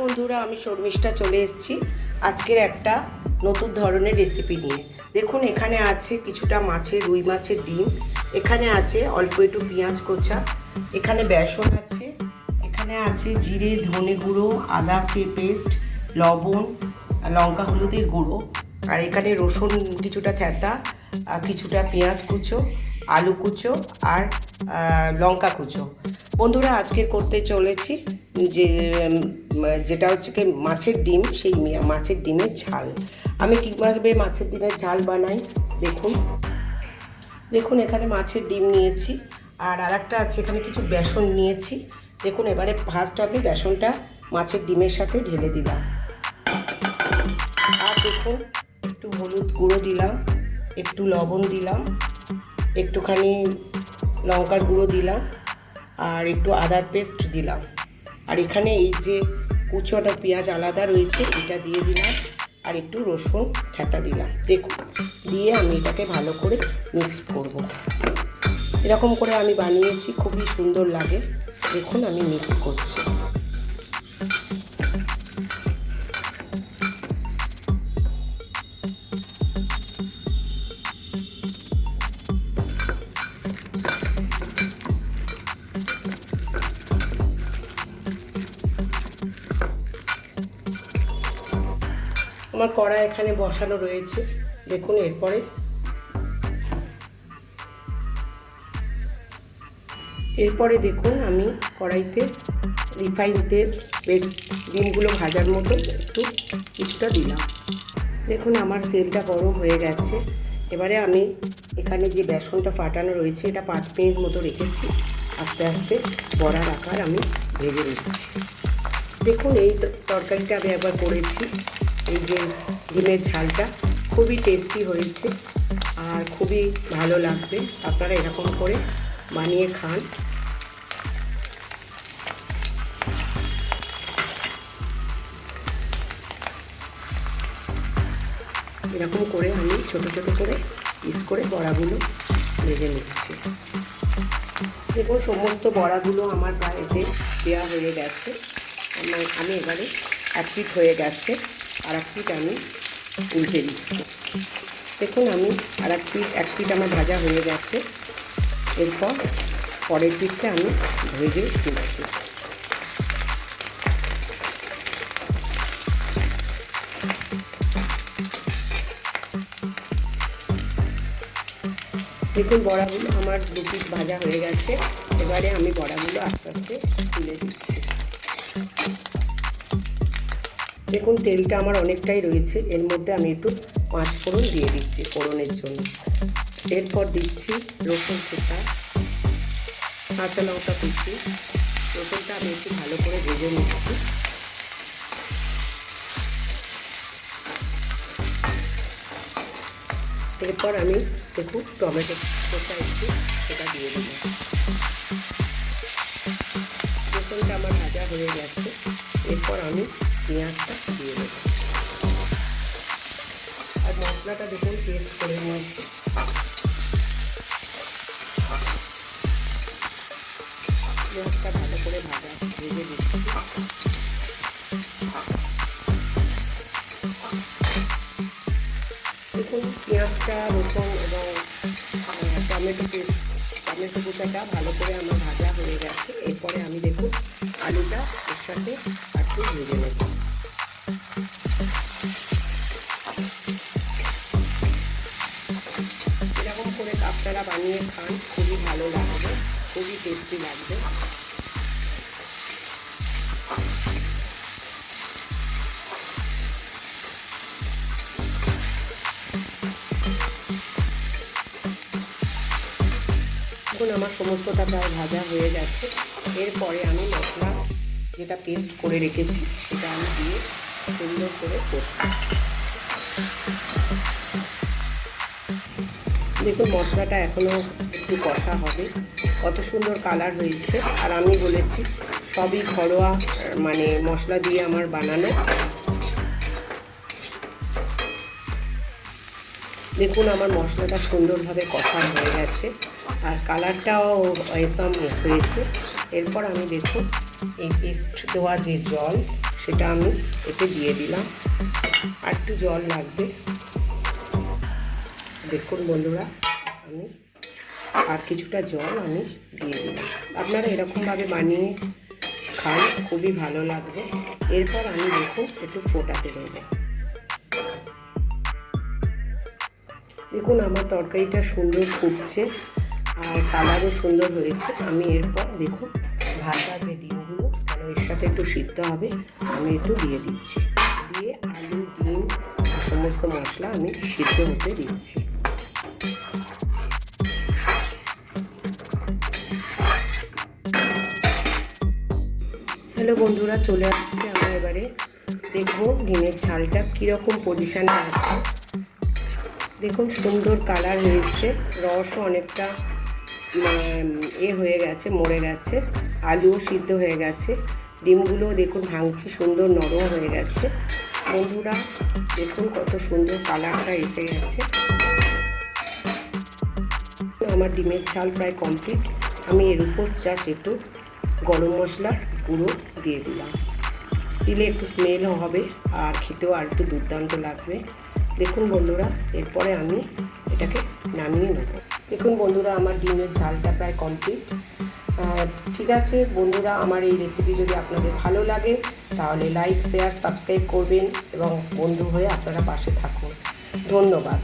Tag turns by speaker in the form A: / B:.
A: বন্ধুরা, আমি শর্মিষ্ঠা চলে এসেছি আজকের একটা নতুন ধরনের রেসিপি নিয়ে। দেখুন, এখানে আছে কিছুটা মাছের, রুই মাছের ডিম, এখানে আছে অল্প একটু পেঁয়াজ কোচা, এখানে বেসন আছে, এখানে আছে জিরে, ধনে গুঁড়ো, আদা পেস্ট, লবণ, লঙ্কা, হলুদের গুঁড়ো, আর এখানে রসুন, কিছুটা থেতা, আর কিছুটা পেঁয়াজ কুচো, আলু কুচো, আর লঙ্কা কুচো। বন্ধুরা, আজকে করতে চলেছি যে যেটা হচ্ছে কি, মাছের ডিম, সেই মাছের ডিমের ঝাল। আমি কীভাবে মাছের ডিমের ঝাল বানাই? দেখুন। দেখুন, এখানে মাছের ডিম নিয়েছি। আর আরেকটা আছে, এখানে কিছু বেসন নিয়েছি। দেখুন, এবারে ফার্স্ট আমি বেসনটা মাছের ডিমের সাথে ঢেলে দিলাম। আর দেখুন, একটু হলুদ গুঁড়ো দিলাম, একটু লবণ দিলাম, একটুখানি লঙ্কার গুঁড়ো দিলাম, আর একটু আদার পেস্ট দিলাম। আর এখানে এই যে কুচোটা পেঁয়াজ আলাদা রয়েছে, এটা দিয়ে দিলাম। আর একটু রসুন থেতা দিলাম। দেখুন, দিয়ে আমি এটাকে ভালো করে মিক্স করব। এরকম করে আমি বানিয়েছি, খুবই সুন্দর লাগে। দেখুন, আমি মিক্স করছি। আমার কড়া এখানে বসানো রয়েছে। দেখুন এরপরে। এরপরে দেখুন আমি কড়াইতে রিফাইন তেল, বেশ ডিমগুলো ভাজার মতো একটু কিছুটা দিলাম। দেখুন আমার তেলটা গরম হয়ে গেছে। এবারে আমি এখানে যে বেসনটা ফাটানো রয়েছে, এটা পাঁচ মিনিট মতো রেখেছি। আস্তে আস্তে বড়ার আকার আমি ভেজে নিচ্ছি। দেখুন এই তরকারিটা আমি একবার করেছি। এই যে ডিমের ঝালটা খুবই টেস্টি হয়েছে আর খুবই ভালো লাগবে। আপনারা এরকম করে বানিয়ে খান। এরকম করে আমি ছোট ছোট করে পিস করে বড়াগুলো ভেজে নিচ্ছি। দেখুন, সমস্ত বড়াগুলো আমার গায়েতে দেওয়া হয়ে গেছে। আমি এবারে পিঠ হয়ে গেছে। আর এক পিঠ আমি উল্টে দিচ্ছি। দেখুন আমি আর এক পিঠ এক পিঠ আমার ভাজা হয়ে গেছে। এরপর পরের পিঠটা আমি ভেজে তুলছি। দেখুন বড়াগুলো আমার দু পিস ভাজা হয়ে গেছে। এবারে আমি বড়াগুলো আস্তে আস্তে তুলে দিচ্ছি। দেখুন, তেলটা আমার অনেকটাই রয়েছে। এর মধ্যে আমি একটু পাঁচ ফোড়ন দিয়ে দিচ্ছি ফোড়নের জন্য। এরপর দিচ্ছি রসুন কুচা কাঁচা লঙ্কা কুচি। রসুনটা আমি একটু ভালো করে ভেজে নিচ্ছি। এরপর আমি একটু টমেটো কোচা একটু সেটা দিয়ে দিলাম। রসুনটা আমার ভাজা হয়ে গেছে। এরপর আমি পেঁয়াজটা দিয়ে দেব। আর মশলাটা দেখুন পেস্ট করে নিয়েছি। পেঁয়াজটা ভালো করে ভাজা ভেজে দিচ্ছি দেখুন, পেঁয়াজটা, রসুন এবং টমেটো পেস্ট টমেটো কুচাটা ভালো করে আমার ভাজা হয়ে গেছে। এরপরে আমি দেখুন, আলুটা এর সাথে একটু ভেজে নেব। বানিয়ে খান, খুবই ভালো লাগবে, খুবই টেস্টি লাগবে। এখন আমার সমস্তটা প্রায় ভাজা হয়ে গেছে। এরপরে আমি মশলা যেটা পেস্ট করে রেখেছি, সেটা আমি দিয়ে সুন্দর করে করছি দেখুন, মশলাটা এখনও একটু কষা হবে। কত সুন্দর কালার হয়েছে। আর আমি বলেছি, সবই ঘরোয়া মানে মশলা দিয়ে আমার বানানো। দেখুন, আমার মশলাটা সুন্দরভাবে কষা হয়ে গেছে। আর কালারটাও এসম হয়েছে। এরপর আমি দেখুন, এই পেস্ট দেওয়া যে জল, সেটা আমি এতে দিয়ে দিলাম। আর একটু জল লাগবে। দেখুন বন্ধুরা, আমি আর কিছুটা জল আমি দিয়ে দিলাম। আপনারা এরকমভাবে বানিয়ে খান, খুবই ভালো লাগবে। এরপর আমি দেখুন একটু ফোটাতে দেবো। দেখুন আমার তরকারিটা সুন্দর ফুটছে আর কালারও সুন্দর হয়েছে। আমি এরপর দেখুন ভাজা যে ডিমগুলো, কেন এর সাথে একটু সিদ্ধ হবে, আমি একটু দিয়ে দিচ্ছি। দিয়ে আলু, ডিম সমস্ত মশলা আমি সিদ্ধ হতে দিচ্ছি। হ্যালো বন্ধুরা, চলে আসছে আমরা এবারে। দেখব ডিমের ঝালটা কীরকম পজিশানে আছে। দেখুন, সুন্দর কালার হয়েছে। রসও অনেকটা এ হয়ে গেছে, মরে গেছে। আলুও সিদ্ধ হয়ে গেছে। ডিমগুলো দেখুন ভাঙছি, সুন্দর নরম হয়ে গেছে। বন্ধুরা, দেখুন কত সুন্দর কালারটা এসে গেছে। আমার ডিমের ঝাল প্রায় কমপ্লিট আমি এর উপর জাস্ট একটু গরম মশলা, গুঁড়ো দিয়ে দিলাম। দিলে একটু স্মেলও হবে আর খেতেও আর একটু দুর্দান্ত লাগবে। দেখুন বন্ধুরা, এরপরে আমি এটাকে নামিয়ে নেব। দেখুন বন্ধুরা, আমার ডিমের ঝালটা প্রায় কমপ্লিট ঠিক আছে বন্ধুরা, আমার এই রেসিপি যদি আপনাদের ভালো লাগে, তাহলে লাইক শেয়ার সাবস্ক্রাইব করবেন এবং বন্ধু হয়ে আপনারা পাশে থাকুন। ধন্যবাদ।